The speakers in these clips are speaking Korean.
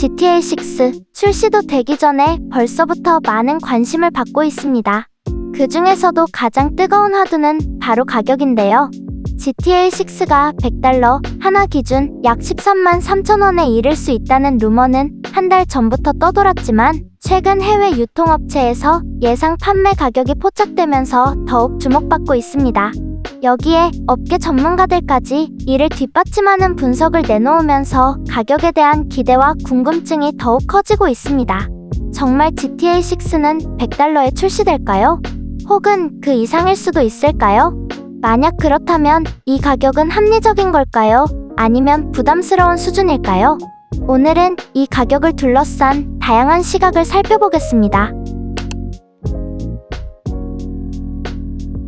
GTA6 출시도 되기 전에 벌써부터 많은 관심을 받고 있습니다. 그 중에서도 가장 뜨거운 화두는 바로 가격인데요. GTA6가 100달러, 하나 기준 약 13만 3천 원에 이를 수 있다는 루머는 한 달 전부터 떠돌았지만 최근 해외 유통업체에서 예상 판매 가격이 포착되면서 더욱 주목받고 있습니다. 여기에 업계 전문가들까지 이를 뒷받침하는 분석을 내놓으면서 가격에 대한 기대와 궁금증이 더욱 커지고 있습니다. 정말 GTA6는 100달러에 출시될까요? 혹은 그 이상일 수도 있을까요? 만약 그렇다면 이 가격은 합리적인 걸까요? 아니면 부담스러운 수준일까요? 오늘은 이 가격을 둘러싼 다양한 시각을 살펴보겠습니다.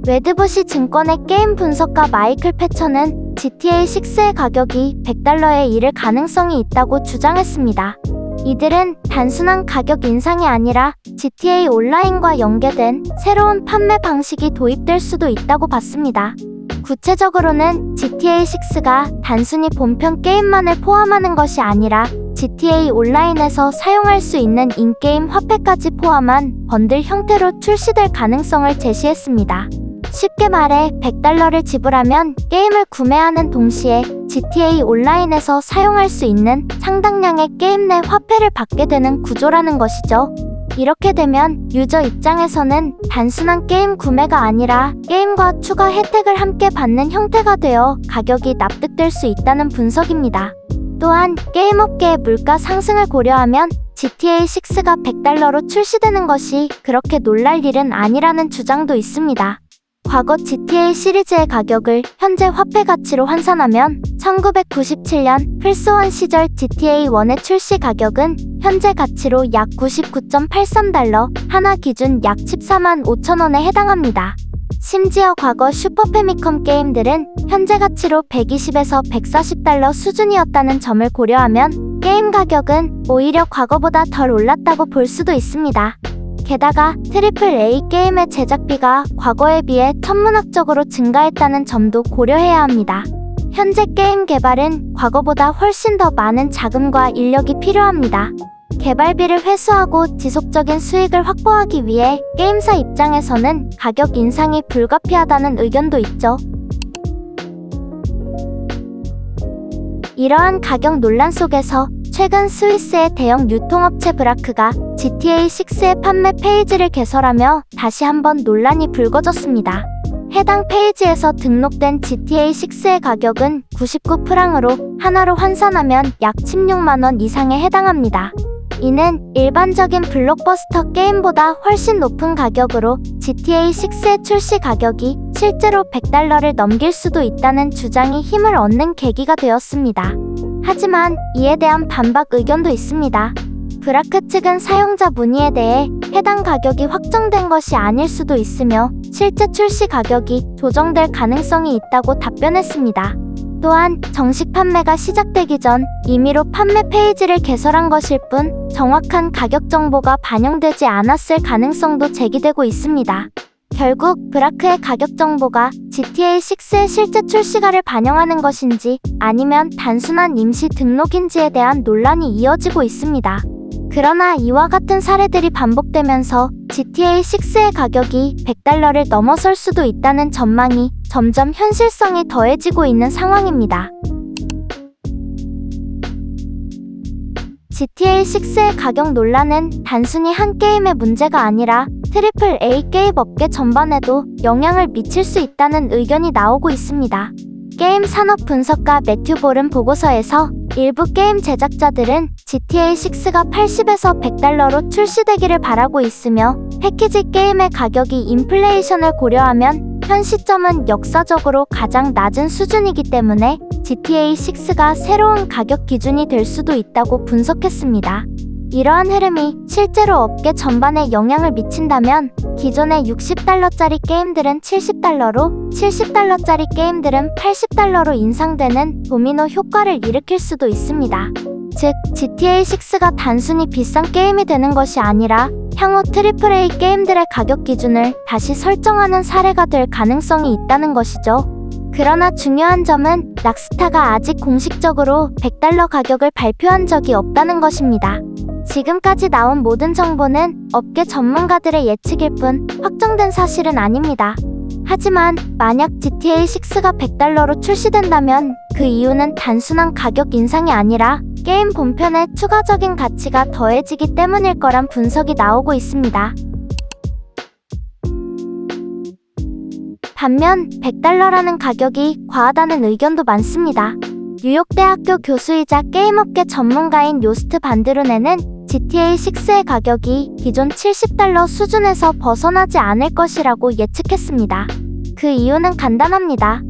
웨드부시 증권의 게임 분석가 마이클 패처는 GTA6의 가격이 100달러에 이를 가능성이 있다고 주장했습니다. 이들은 단순한 가격 인상이 아니라 GTA 온라인과 연계된 새로운 판매 방식이 도입될 수도 있다고 봤습니다. 구체적으로는 GTA6가 단순히 본편 게임만을 포함하는 것이 아니라 GTA 온라인에서 사용할 수 있는 인게임 화폐까지 포함한 번들 형태로 출시될 가능성을 제시했습니다. 쉽게 말해 100달러를 지불하면 게임을 구매하는 동시에 GTA 온라인에서 사용할 수 있는 상당량의 게임 내 화폐를 받게 되는 구조라는 것이죠. 이렇게 되면 유저 입장에서는 단순한 게임 구매가 아니라 게임과 추가 혜택을 함께 받는 형태가 되어 가격이 납득될 수 있다는 분석입니다. 또한 게임업계의 물가 상승을 고려하면 GTA6가 100달러로 출시되는 것이 그렇게 놀랄 일은 아니라는 주장도 있습니다. 과거 GTA 시리즈의 가격을 현재 화폐 가치로 환산하면 1997년 플스1 시절 GTA1의 출시 가격은 현재 가치로 약 99.83달러, 하나 기준 약 14만 5천 원에 해당합니다. 심지어 과거 슈퍼 패미컴 게임들은 현재 가치로 120에서 140달러 수준이었다는 점을 고려하면 게임 가격은 오히려 과거보다 덜 올랐다고 볼 수도 있습니다. 게다가 트리플 A 게임의 제작비가 과거에 비해 천문학적으로 증가했다는 점도 고려해야 합니다. 현재 게임 개발은 과거보다 훨씬 더 많은 자금과 인력이 필요합니다. 개발비를 회수하고 지속적인 수익을 확보하기 위해 게임사 입장에서는 가격 인상이 불가피하다는 의견도 있죠. 이러한 가격 논란 속에서 최근 스위스의 대형 유통업체 브라크가 GTA6의 판매 페이지를 개설하며 다시 한번 논란이 불거졌습니다. 해당 페이지에서 등록된 GTA6의 가격은 99 프랑으로 하나로 환산하면 약 16만 원 이상에 해당합니다. 이는 일반적인 블록버스터 게임보다 훨씬 높은 가격으로 GTA6의 출시 가격이 실제로 100달러를 넘길 수도 있다는 주장이 힘을 얻는 계기가 되었습니다. 하지만 이에 대한 반박 의견도 있습니다. 브라크 측은 사용자 문의에 대해 해당 가격이 확정된 것이 아닐 수도 있으며 실제 출시 가격이 조정될 가능성이 있다고 답변했습니다. 또한 정식 판매가 시작되기 전 임의로 판매 페이지를 개설한 것일 뿐 정확한 가격 정보가 반영되지 않았을 가능성도 제기되고 있습니다. 결국 브라크의 가격 정보가 GTA6의 실제 출시가를 반영하는 것인지 아니면 단순한 임시 등록인지에 대한 논란이 이어지고 있습니다. 그러나 이와 같은 사례들이 반복되면서 GTA6의 가격이 100달러를 넘어설 수도 있다는 전망이 점점 현실성이 더해지고 있는 상황입니다. GTA6의 가격 논란은 단순히 한 게임의 문제가 아니라 트리플 A 게임 업계 전반에도 영향을 미칠 수 있다는 의견이 나오고 있습니다. 게임 산업 분석가 매튜 볼은 보고서에서 일부 게임 제작자들은 GTA6가 80에서 100달러로 출시되기를 바라고 있으며 패키지 게임의 가격이 인플레이션을 고려하면 현 시점은 역사적으로 가장 낮은 수준이기 때문에 GTA6가 새로운 가격 기준이 될 수도 있다고 분석했습니다. 이러한 흐름이 실제로 업계 전반에 영향을 미친다면 기존의 60달러짜리 게임들은 70달러로, 70달러짜리 게임들은 80달러로 인상되는 도미노 효과를 일으킬 수도 있습니다. 즉, GTA6가 단순히 비싼 게임이 되는 것이 아니라 향후 AAA 게임들의 가격 기준을 다시 설정하는 사례가 될 가능성이 있다는 것이죠. 그러나 중요한 점은 락스타가 아직 공식적으로 100달러 가격을 발표한 적이 없다는 것입니다. 지금까지 나온 모든 정보는 업계 전문가들의 예측일 뿐 확정된 사실은 아닙니다. 하지만 만약 GTA 6가 100달러로 출시된다면 그 이유는 단순한 가격 인상이 아니라 게임 본편에 추가적인 가치가 더해지기 때문일 거란 분석이 나오고 있습니다. 반면 100달러라는 가격이 과하다는 의견도 많습니다. 뉴욕대학교 교수이자 게임업계 전문가인 요스트 반드루네는 GTA 6의 가격이 기존 70달러 수준에서 벗어나지 않을 것이라고 예측했습니다. 그 이유는 간단합니다.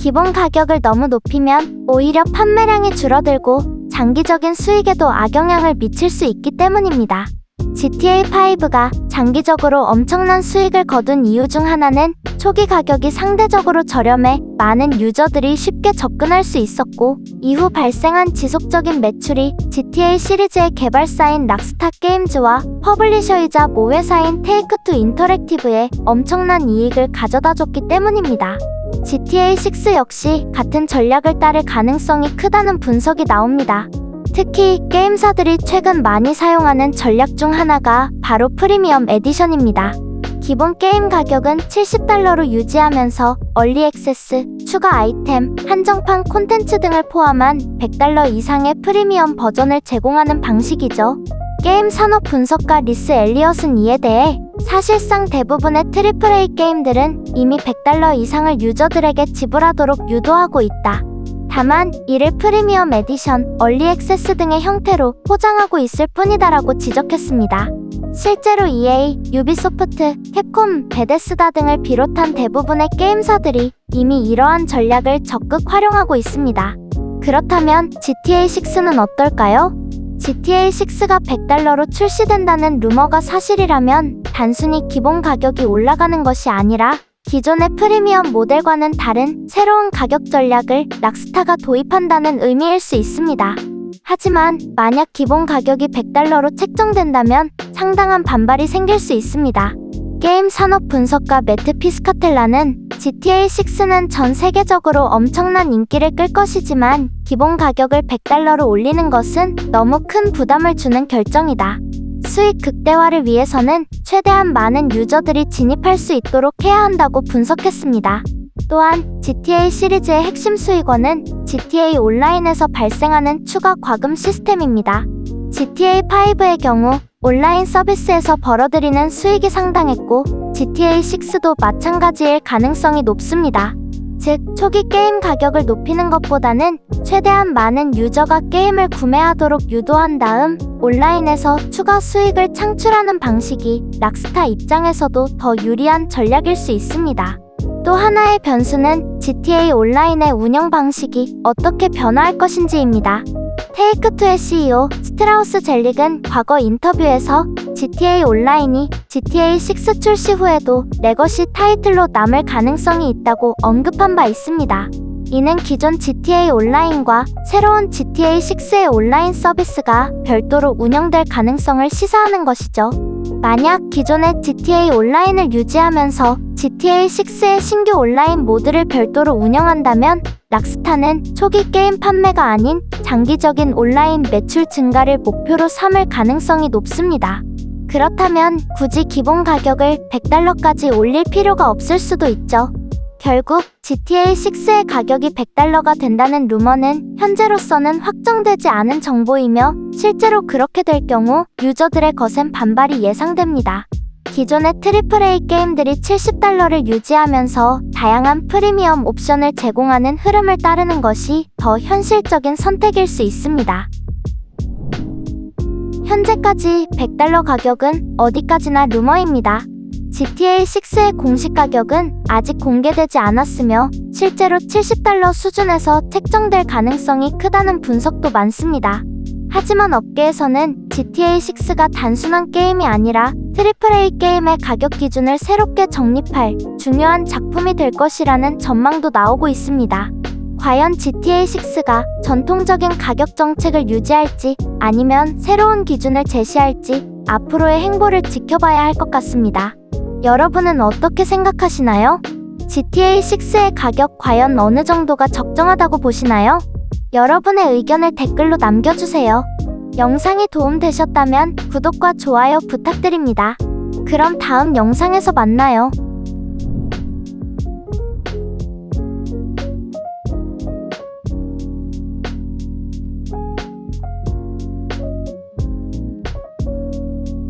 기본 가격을 너무 높이면 오히려 판매량이 줄어들고 장기적인 수익에도 악영향을 미칠 수 있기 때문입니다. GTA5가 장기적으로 엄청난 수익을 거둔 이유 중 하나는 초기 가격이 상대적으로 저렴해 많은 유저들이 쉽게 접근할 수 있었고 이후 발생한 지속적인 매출이 GTA 시리즈의 개발사인 락스타 게임즈와 퍼블리셔이자 모회사인 테이크투 인터랙티브에 엄청난 이익을 가져다 줬기 때문입니다. GTA6 역시 같은 전략을 따를 가능성이 크다는 분석이 나옵니다. 특히 게임사들이 최근 많이 사용하는 전략 중 하나가 바로 프리미엄 에디션입니다. 기본 게임 가격은 70달러로 유지하면서 얼리 액세스, 추가 아이템, 한정판 콘텐츠 등을 포함한 100달러 이상의 프리미엄 버전을 제공하는 방식이죠. 게임 산업 분석가 리스 엘리엇은 이에 대해 사실상 대부분의 트리플 A 게임들은 이미 100달러 이상을 유저들에게 지불하도록 유도하고 있다. 다만 이를 프리미엄 에디션, 얼리 액세스 등의 형태로 포장하고 있을 뿐이다라고 지적했습니다. 실제로 EA, 유비소프트, 캡콤, 베데스다 등을 비롯한 대부분의 게임사들이 이미 이러한 전략을 적극 활용하고 있습니다. 그렇다면 GTA6는 어떨까요? GTA6가 100달러로 출시된다는 루머가 사실이라면 단순히 기본 가격이 올라가는 것이 아니라 기존의 프리미엄 모델과는 다른 새로운 가격 전략을 락스타가 도입한다는 의미일 수 있습니다. 하지만 만약 기본 가격이 100달러로 책정된다면 상당한 반발이 생길 수 있습니다. 게임 산업 분석가 매트 피스카텔라는 GTA6는 전 세계적으로 엄청난 인기를 끌 것이지만 기본 가격을 100달러로 올리는 것은 너무 큰 부담을 주는 결정이다. 수익 극대화를 위해서는 최대한 많은 유저들이 진입할 수 있도록 해야 한다고 분석했습니다. 또한 GTA 시리즈의 핵심 수익원은 GTA 온라인에서 발생하는 추가 과금 시스템입니다. GTA5의 경우 온라인 서비스에서 벌어들이는 수익이 상당했고 GTA6도 마찬가지일 가능성이 높습니다. 즉, 초기 게임 가격을 높이는 것보다는 최대한 많은 유저가 게임을 구매하도록 유도한 다음 온라인에서 추가 수익을 창출하는 방식이 락스타 입장에서도 더 유리한 전략일 수 있습니다. 또 하나의 변수는 GTA 온라인의 운영 방식이 어떻게 변화할 것인지입니다. 테이크투의 CEO 스트라우스 젤릭은 과거 인터뷰에서 GTA 온라인이 GTA 6 출시 후에도 레거시 타이틀로 남을 가능성이 있다고 언급한 바 있습니다. 이는 기존 GTA 온라인과 새로운 GTA 6의 온라인 서비스가 별도로 운영될 가능성을 시사하는 것이죠. 만약 기존의 GTA 온라인을 유지하면서 GTA 6의 신규 온라인 모드를 별도로 운영한다면 락스타는 초기 게임 판매가 아닌 장기적인 온라인 매출 증가를 목표로 삼을 가능성이 높습니다. 그렇다면 굳이 기본 가격을 100달러까지 올릴 필요가 없을 수도 있죠. 결국 GTA6의 가격이 100달러가 된다는 루머는 현재로서는 확정되지 않은 정보이며 실제로 그렇게 될 경우 유저들의 거센 반발이 예상됩니다. 기존의 AAA 게임들이 70달러를 유지하면서 다양한 프리미엄 옵션을 제공하는 흐름을 따르는 것이 더 현실적인 선택일 수 있습니다. 현재까지 100달러 가격은 어디까지나 루머입니다. GTA6의 공식 가격은 아직 공개되지 않았으며 실제로 70달러 수준에서 책정될 가능성이 크다는 분석도 많습니다. 하지만 업계에서는 GTA6가 단순한 게임이 아니라 AAA 게임의 가격 기준을 새롭게 정립할 중요한 작품이 될 것이라는 전망도 나오고 있습니다. 과연 GTA6가 전통적인 가격 정책을 유지할지 아니면 새로운 기준을 제시할지 앞으로의 행보를 지켜봐야 할 것 같습니다. 여러분은 어떻게 생각하시나요? GTA 6의 가격 과연 어느 정도가 적정하다고 보시나요? 여러분의 의견을 댓글로 남겨주세요. 영상이 도움되셨다면 구독과 좋아요 부탁드립니다. 그럼 다음 영상에서 만나요.